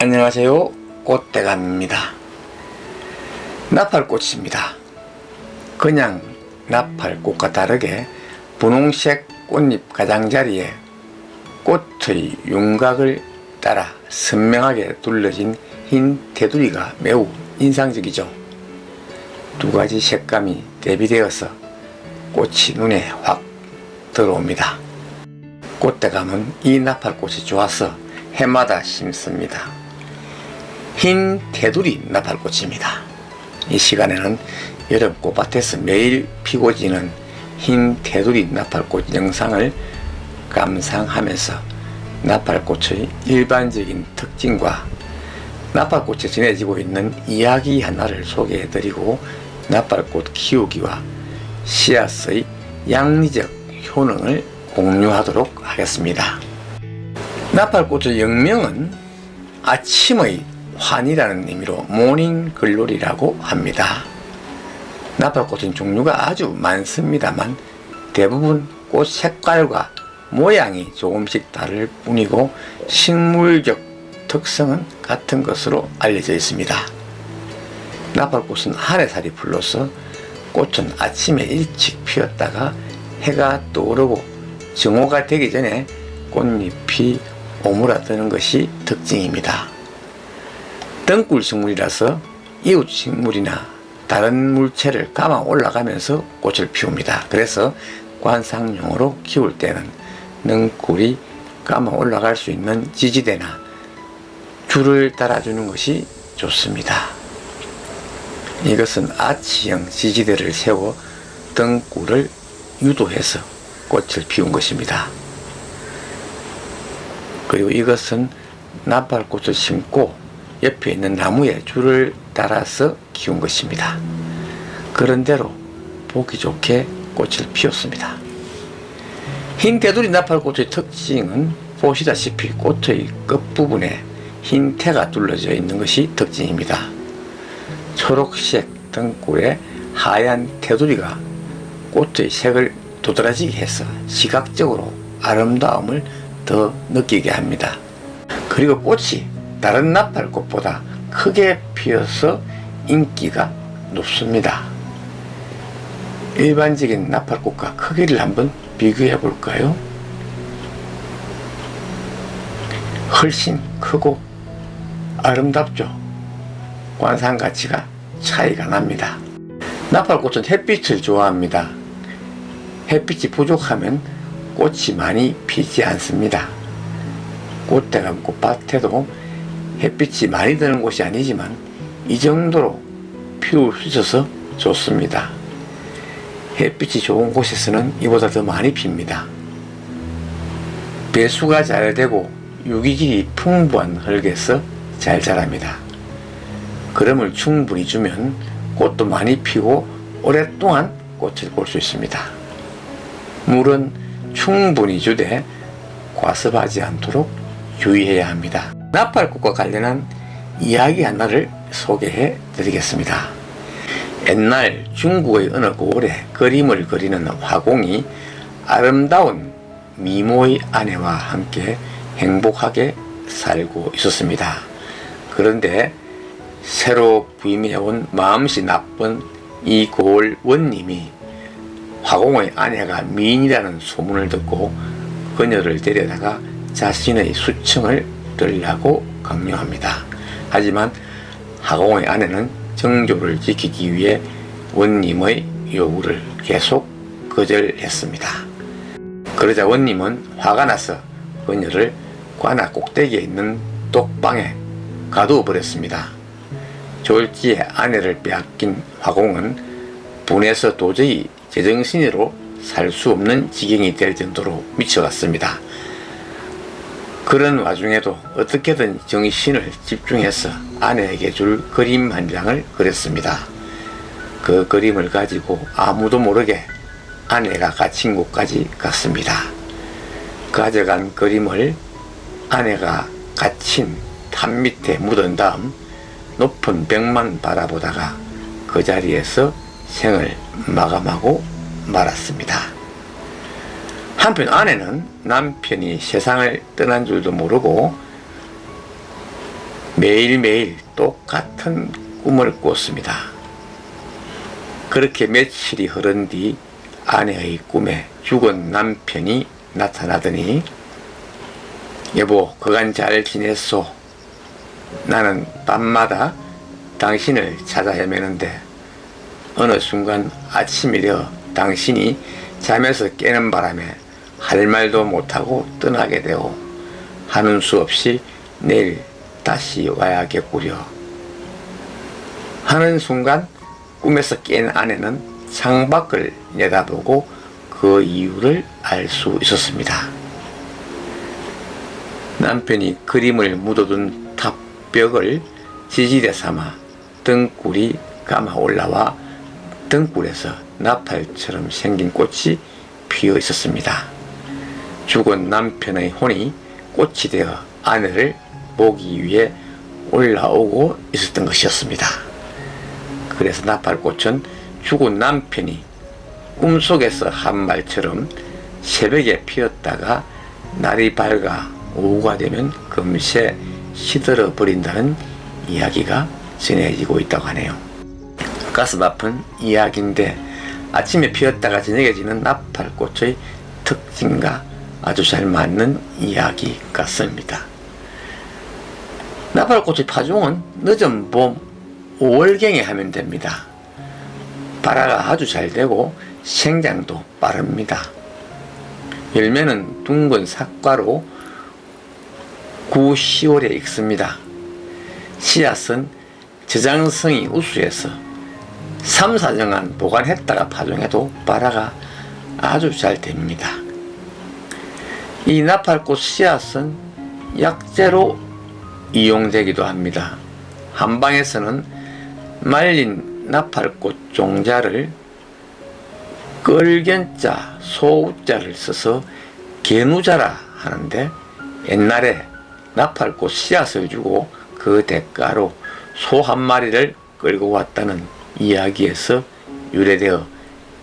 안녕하세요. 꽃대감입니다. 나팔꽃입니다. 그냥 나팔꽃과 다르게 분홍색 꽃잎 가장자리에 꽃의 윤곽을 따라 선명하게 둘러진 흰 테두리가 매우 인상적이죠. 두 가지 색감이 대비되어서 꽃이 눈에 확 들어옵니다. 꽃대감은 이 나팔꽃이 좋아서 해마다 심습니다. 흰 테두리 나팔꽃입니다. 이 시간에는 여름 꽃밭에서 매일 피고 지는 흰 테두리 나팔꽃 영상을 감상하면서 나팔꽃의 일반적인 특징과 나팔꽃에 전해지고 있는 이야기 하나를 소개해드리고 나팔꽃 키우기와 씨앗의 양리적 효능을 공유하도록 하겠습니다. 나팔꽃의 영명은 아침의 환이라는 의미로 모닝 글로리라고 합니다. 나팔꽃은 종류가 아주 많습니다만 대부분 꽃 색깔과 모양이 조금씩 다를 뿐이고 식물적 특성은 같은 것으로 알려져 있습니다. 나팔꽃은 하래살이 불로서 꽃은 아침에 일찍 피었다가 해가 떠오르고 정오가 되기 전에 꽃잎이 오므라드는 것이 특징입니다. 덩굴 식물이라서 이웃 식물이나 다른 물체를 감아 올라가면서 꽃을 피웁니다. 그래서 관상용으로 키울 때는 능굴이 감아 올라갈 수 있는 지지대나 줄을 달아주는 것이 좋습니다. 이것은 아치형 지지대를 세워 등굴을 유도해서 꽃을 피운 것입니다. 그리고 이것은 나팔꽃을 심고 옆에 있는 나무에 줄을 달아서 키운 것입니다. 그런대로 보기 좋게 꽃을 피웠습니다. 흰 테두리 나팔꽃의 특징은 보시다시피 꽃의 끝부분에 흰 태가 둘러져 있는 것이 특징입니다. 초록색 등굴에 하얀 테두리가 꽃의 색을 도드라지게 해서 시각적으로 아름다움을 더 느끼게 합니다. 그리고 꽃이 다른 나팔꽃보다 크게 피어서 인기가 높습니다. 일반적인 나팔꽃과 크기를 한번 비교해 볼까요? 훨씬 크고 아름답죠. 관상 가치가 차이가 납니다. 나팔꽃은 햇빛을 좋아합니다. 햇빛이 부족하면 꽃이 많이 피지 않습니다. 꽃대감 꽃밭에도 햇빛이 많이 드는 곳이 아니지만 이 정도로 피울 수 있어서 좋습니다. 햇빛이 좋은 곳에서는 이보다 더 많이 핍니다. 배수가 잘 되고 유기질이 풍부한 흙에서 잘 자랍니다. 그름을 충분히 주면 꽃도 많이 피고 오랫동안 꽃을 볼 수 있습니다. 물은 충분히 주되 과습하지 않도록 유의해야 합니다. 나팔꽃과 관련한 이야기 하나를 소개해 드리겠습니다. 옛날 중국의 어느 고을에 그림을 그리는 화공이 아름다운 미모의 아내와 함께 행복하게 살고 있었습니다. 그런데 새로 부임해온 마음씨 나쁜 이 고을 원님이 화공의 아내가 미인이라는 소문을 듣고 그녀를 데려다가 자신의 수청을 들라고 강요합니다. 하지만 화공의 아내는 정조를 지키기 위해 원님의 요구를 계속 거절했습니다. 그러자 원님은 화가 나서 그녀를 관악 꼭대기에 있는 독방에 가두어 버렸습니다. 졸지에 아내를 빼앗긴 화공은 분해서 도저히 제정신으로 살 수 없는 지경이 될 정도로 미쳐갔습니다. 그런 와중에도 어떻게든 정신을 집중해서 아내에게 줄 그림 한 장을 그렸습니다. 그 그림을 가지고 아무도 모르게 아내가 갇힌 곳까지 갔습니다. 가져간 그림을 아내가 갇힌 탑 밑에 묻은 다음 높은 벽만 바라보다가 그 자리에서 생을 마감하고 말았습니다. 한편 아내는 남편이 세상을 떠난 줄도 모르고 매일매일 똑같은 꿈을 꿨습니다. 그렇게 며칠이 흐른 뒤 아내의 꿈에 죽은 남편이 나타나더니 여보 그간 잘 지냈소 나는 밤마다 당신을 찾아 헤매는데 어느 순간 아침이 되어 당신이 잠에서 깨는 바람에 할 말도 못하고 떠나게 되고 하는 수 없이 내일 다시 와야겠구려 하는 순간 꿈에서 깬 아내는 창밖을 내다보고 그 이유를 알 수 있었습니다. 남편이 그림을 묻어둔 탑벽을 지지대 삼아 등굴이 감아 올라와 등굴에서 나팔처럼 생긴 꽃이 피어 있었습니다. 죽은 남편의 혼이 꽃이 되어 아내를 보기 위해 올라오고 있었던 것이었습니다. 그래서 나팔꽃은 죽은 남편이 꿈속에서 한 말처럼 새벽에 피었다가 날이 밝아 오후가 되면 금세 시들어 버린다는 이야기가 전해지고 있다고 하네요. 가슴 아픈 이야기인데 아침에 피었다가 저녁에 지는 나팔꽃의 특징과 아주 잘 맞는 이야기 같습니다. 나팔꽃의 파종은 늦은 봄 5월경에 하면 됩니다. 발화가 아주 잘 되고 생장도 빠릅니다. 열매는 둥근 삭과로 9, 10월에 익습니다. 씨앗은 저장성이 우수해서 3, 4정안 보관했다가 파종해도 발화가 아주 잘 됩니다. 이 나팔꽃 씨앗은 약재로 이용되기도 합니다. 한방에서는 말린 나팔꽃 종자를 끌견자, 소우자를 써서 개누자라 하는데 옛날에 나팔꽃 씨앗을 주고 그 대가로 소 한 마리를 끌고 왔다는 이야기에서 유래되어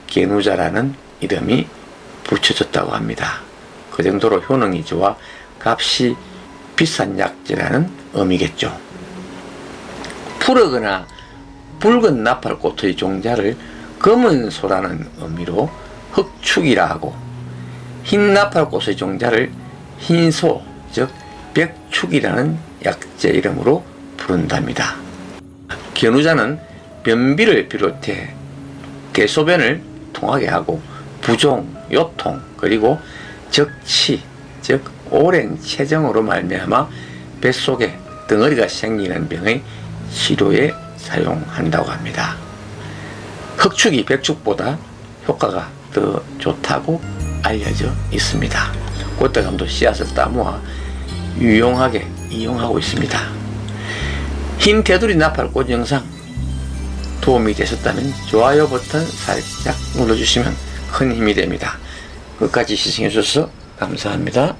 개누자라는 이름이 붙여졌다고 합니다. 그 정도로 효능이 좋아 값이 비싼 약재라는 의미겠죠. 푸르거나 붉은 나팔꽃의 종자를 검은 소라는 의미로 흑축이라 하고 흰 나팔꽃의 종자를 흰소 즉 백축이라는 약재 이름으로 부른답니다. 견우자는 변비를 비롯해 대소변을 통하게 하고 부종, 요통 그리고 적치 즉 오랜 체정으로 말미암아 뱃속에 덩어리가 생기는 병의 치료에 사용한다고 합니다. 흑축이 백축보다 효과가 더 좋다고 알려져 있습니다. 꽃대감도 씨앗을 따모아 유용하게 이용하고 있습니다. 흰 테두리 나팔꽃 영상 도움이 되셨다면 좋아요 버튼 살짝 눌러주시면 큰 힘이 됩니다. 끝까지 시청해 주셔서 감사합니다.